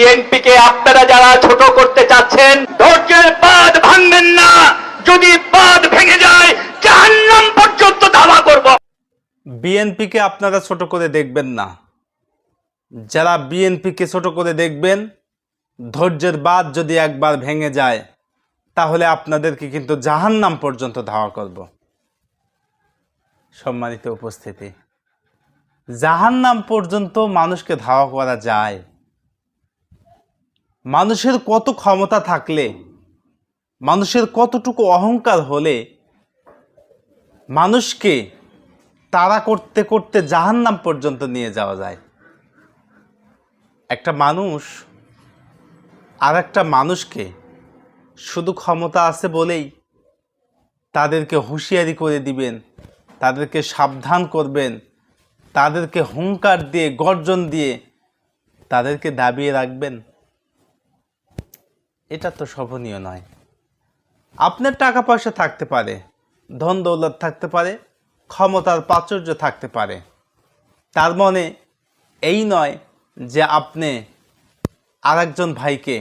বিএনপিকে আপনারা যারা ছোট করতে চাচ্ছেন, ধৈর্যের বাঁধ ভাঙবেন না। যদি বাঁধ ভেঙে যায়, জাহান্নাম পর্যন্ত ধাওয়া করব। বিএনপিকে আপনারা ছোট করে দেখবেন না। যারা বিএনপিকে ছোট করে দেখবেন, ধৈর্যের বাদ যদি একবার ভেঙে যায়, তাহলে আপনাদেরকে কিন্তু জাহান্নাম পর্যন্ত ধাওয়া করব। সম্মানিত উপস্থিতি, জাহান্নাম পর্যন্ত মানুষকে ধাওয়া করা যায়। মানুষের কত ক্ষমতা থাকলে, মানুষের কতটুকু অহংকার হলে মানুষকে তাড়া করতে করতে জাহান্নাম পর্যন্ত নিয়ে যাওয়া যায়। একটা মানুষ আর একটা মানুষকে শুধু ক্ষমতা আছে বলেই তাদেরকে হুঁশিয়ারি করে দিবেন, তাদেরকে সাবধান করবেন, তাদেরকে হুঙ্কার দিয়ে, গর্জন দিয়ে তাদেরকে দাবিয়ে রাখবেন। এটা তো শোভনীয় নয়। আপনার টাকা পয়সা থাকতে পারে, ধন দৌলত থাকতে পারে, ক্ষমতার প্রাচুর্য থাকতে পারে। তার মনে এই নয় যে আপনি আরেকজন ভাইকে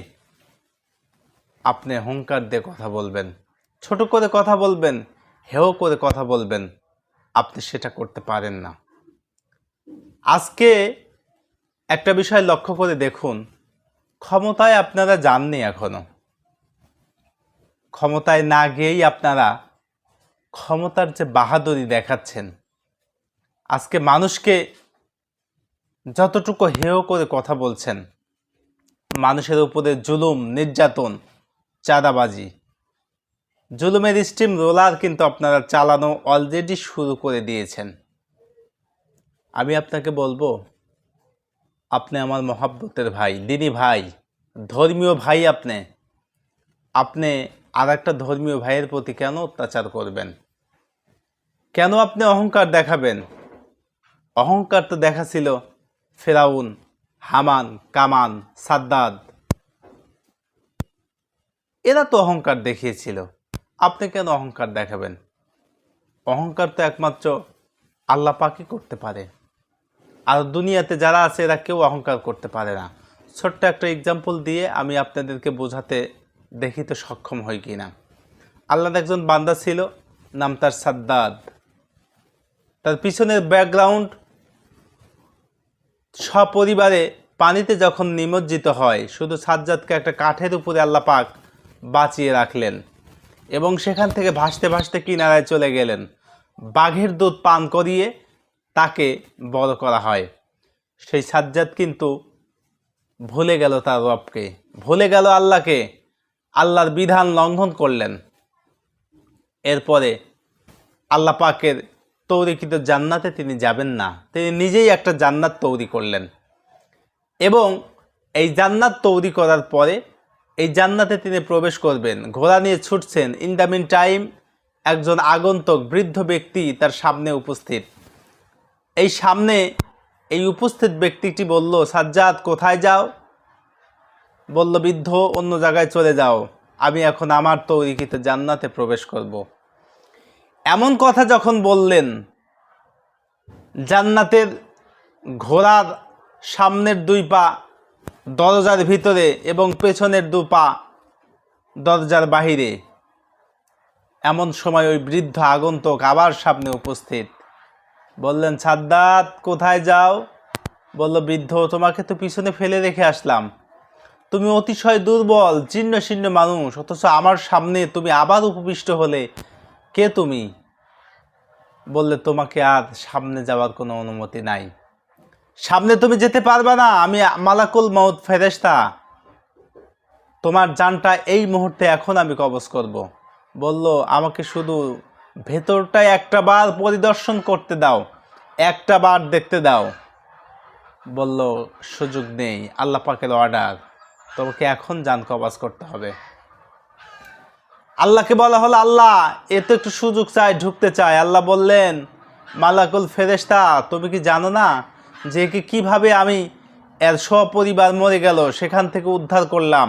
আপনি হুঙ্কার দিয়ে কথা বলবেন, ছোট করে কথা বলবেন, হেও করে কথা বলবেন, আপনি সেটা করতে পারেন না। আজকে একটা বিষয় লক্ষ্য করে দেখুন ক্ষমতায় আপনারা যাননি এখনও। ক্ষমতায় না গিয়েই আপনারা ক্ষমতার যে বাহাদুরি দেখাচ্ছেন, আজকে মানুষকে যতটুকু হেয় করে কথা বলছেন, মানুষের উপরে জুলুম, নির্যাতন, চাঁদাবাজি, জুলুমের স্টিম রোলার কিন্তু আপনারা চালানো অলরেডি শুরু করে দিয়েছেন। আমি আপনাকে বলব আপনি আমার মহাব্বতের ভাই দিদি ভাই, ধর্মীয় ভাই আপনি। আপনি আর একটা ধর্মীয় ভাইয়ের প্রতি কেন অত্যাচার করবেন? কেন আপনি অহংকার দেখাবেন? অহংকার তো দেখাছিল ফেরাউন, হামান, কামান, সাদ্দাদ। এরা তো অহংকার দেখিয়েছিল। আপনি কেন অহংকার দেখাবেন? অহংকার তো একমাত্র আল্লাহ পাকই করতে পারে। আর দুনিয়াতে যারা আছে এরা কেউ অহংকার করতে পারে না। ছোট্ট একটা এক্সাম্পল দিয়ে আমি আপনাদেরকে বোঝাতে দেখিতে সক্ষম হই কি না আল্লাহর একজন বান্দা ছিল, নাম তার সাদ্দাদ। তার পিছনের ব্যাকগ্রাউন্ড সপরিবারে পানিতে যখন নিমজ্জিত হয়, শুধু সাজ্জাদকে একটা কাঠের উপরে আল্লাহ পাক বাঁচিয়ে রাখলেন এবং সেখান থেকে ভাসতে ভাসতে কিনারায় চলে গেলেন। বাঘের দুধ পান করিয়ে তাকে বড় করা হয়। সেই সাজ্জাদ কিন্তু ভুলে গেল তার রবকে, ভুলে গেল আল্লাহকে, আল্লাহর বিধান লঙ্ঘন করলেন। এরপরে আল্লাহ পাকের তৈরিকৃত জান্নাতে তিনি যাবেন না, তিনি নিজেই একটা জান্নাত তৈরি করলেন। এবং এই জান্নাত তৈরি করার পরে এই জান্নাতে তিনি প্রবেশ করবেন, ঘোড়া নিয়ে ছুটছেন। ইন দ্য মিন টাইম একজন আগন্তক বৃদ্ধ ব্যক্তি তার সামনে উপস্থিত। এই সামনে এই উপস্থিত ব্যক্তিটি বলল, সাজ্জাদ, কোথায় যাও? বলল, বৃদ্ধ, অন্য জায়গায় চলে যাও। আমি এখন আমার তৈরিকৃত জান্নাতে প্রবেশ করব। এমন কথা যখন বললেন, জান্নাতের ঘোড়ার সামনের দুই পা দরজার ভিতরে এবং পেছনের দু পা দরজার বাহিরে, এমন সময় ওই বৃদ্ধ আগন্তক আবার সামনে উপস্থিত। বললেন, সাদ্দাত, কোথায় যাও? বলল, বৃদ্ধ, তোমাকে তো পিছনে ফেলে রেখে আসলাম। তুমি অতিশয় দুর্বল জীর্ণ শীর্ণ মানুষ, অথচ আমার সামনে তুমি আবার উপবিষ্ট হলে কে তুমি? বললে, তোমাকে আর সামনে যাওয়ার কোনো অনুমতি নাই। সামনে তুমি যেতে পারবে না, আমি মালাকুল মৌত ফেরেস্তা তোমার জানটা এই মুহূর্তে এখন আমি কবজ করব। বলল, আমাকে শুধু ভেতরটাই একটা বার পরিদর্শন করতে দাও। একটা বার দেখতে দাও। বলল, সুযোগ নেই, আল্লাহ পাকের অর্ডার তোমাকে এখন যান কবাজ করতে হবে। আল্লাহকে বলা হলো, আল্লাহ, এ তো একটু সুযোগ চাই, ঢুকতে চায় আল্লাহ বললেন, মালাকুল ফেরেস্তা তুমি কি জানো না যে কি কীভাবে আমি এর সপরিবার মরে গেল, সেখান থেকে উদ্ধার করলাম।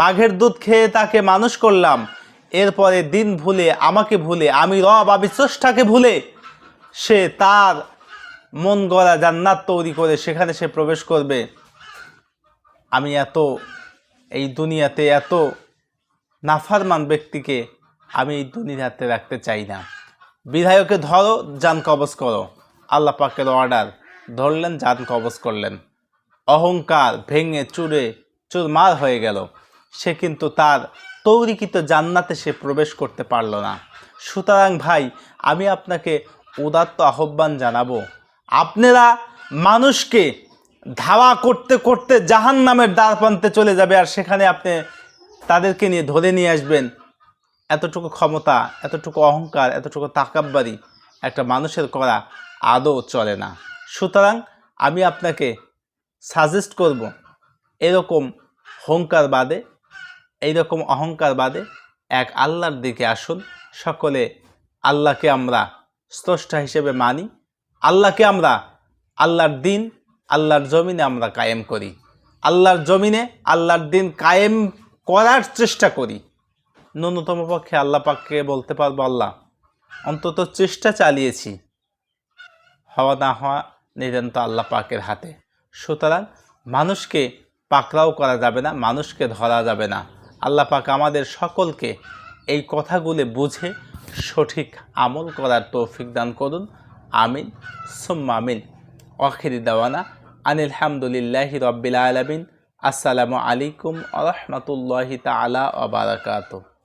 বাঘের দুধ খেয়ে তাকে মানুষ করলাম। এরপরে দিন ভুলে, আমাকে ভুলে, আমি রব, আমি স্রষ্টাকে ভুলে, সে তার মন গড়া জান্নাত তৈরি করে সেখানে সে প্রবেশ করবে। আমি এত, এই দুনিয়াতে এত নাফারমান ব্যক্তিকে আমি এই দুনিয়াতে রাখতে চাই না। বিধায়কে ধরো, যান কবজ করো। আল্লাহ পাকের অর্ডার ধরলেন, যান কবজ করলেন। অহংকার ভেঙে চুরে চুরমার হয়ে গেল। সে কিন্তু তার তৌরিকৃত জান্নাতে সে প্রবেশ করতে পারল না। সুতরাং ভাই, আমি আপনাকে উদাত্ত আহ্বান জানাব আপনারা মানুষকে ধাওয়া করতে করতে জাহান নামের দ্বার প্রান্তে চলে যাবে আর সেখানে আপনি তাদেরকে নিয়ে ধরে নিয়ে আসবেন। এতটুকু ক্ষমতা, এতটুকু অহংকার, এতটুকু তাকাব্বারি একটা মানুষের করা আদৌ চলে না। সুতরাং আমি আপনাকে সাজেস্ট করব, এরকম হংকার বাদে এইরকম অহংকার বাদে এক আল্লাহর দিকে আসুন। সকলে আল্লাহকে আমরা স্রষ্টা হিসেবে মানি। আল্লাহকে আমরা আল্লাহর দিন, আল্লাহর জমিনে আমরা কায়েম করি। আল্লাহর জমিনে আল্লাহর দিন কায়েম করার চেষ্টা করি। ন্যূনতম পক্ষে আল্লাহ পাককে বলতে পারব, আল্লাহ, অন্তত চেষ্টা চালিয়েছি। হওয়া না হওয়া নিরন্ত আল্লাহ পাকের হাতে। সুতরাং মানুষকে পাকড়াও করা যাবে না, মানুষকে ধরা যাবে না। আল্লাহ পাক আমাদের সকলকে এই কথাগুলি বুঝে সঠিক আমল করার তৌফিক দান করুন। আমিন, সুম্মা আমিন। অখিরি দাওয়ানা আনিল হামদুলিল্লাহ রব্বিল আলমিন। আসসালামু আলাইকুম আ রহমতুল্লাহি তালা আ বারাকাতুহ।